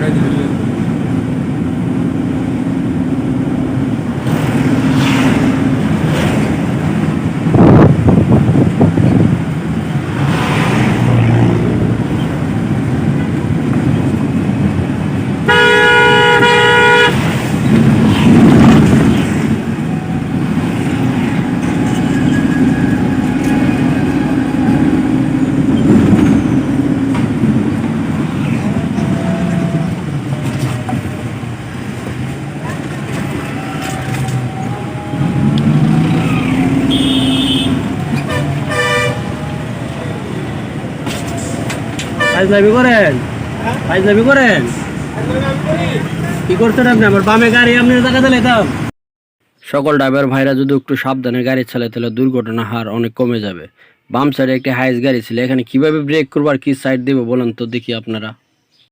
ಹಾಗಾಗಿ ಇಲ್ಲಿ করেন? করেন? কি করছেন আপনি? আমার বামে গাড়ি, আপনি সকল ড্রাইভার ভাইরা যদি একটু সাবধানে গাড়ি চালায়, তাহলে দুর্ঘটনা হার অনেক কমে যাবে। বাম সাইডে একটি হাইস গাড়ি ছিল, এখানে কীভাবে ব্রেক করব আর কি সাইড দেবো বলেন তো দেখি আপনারা।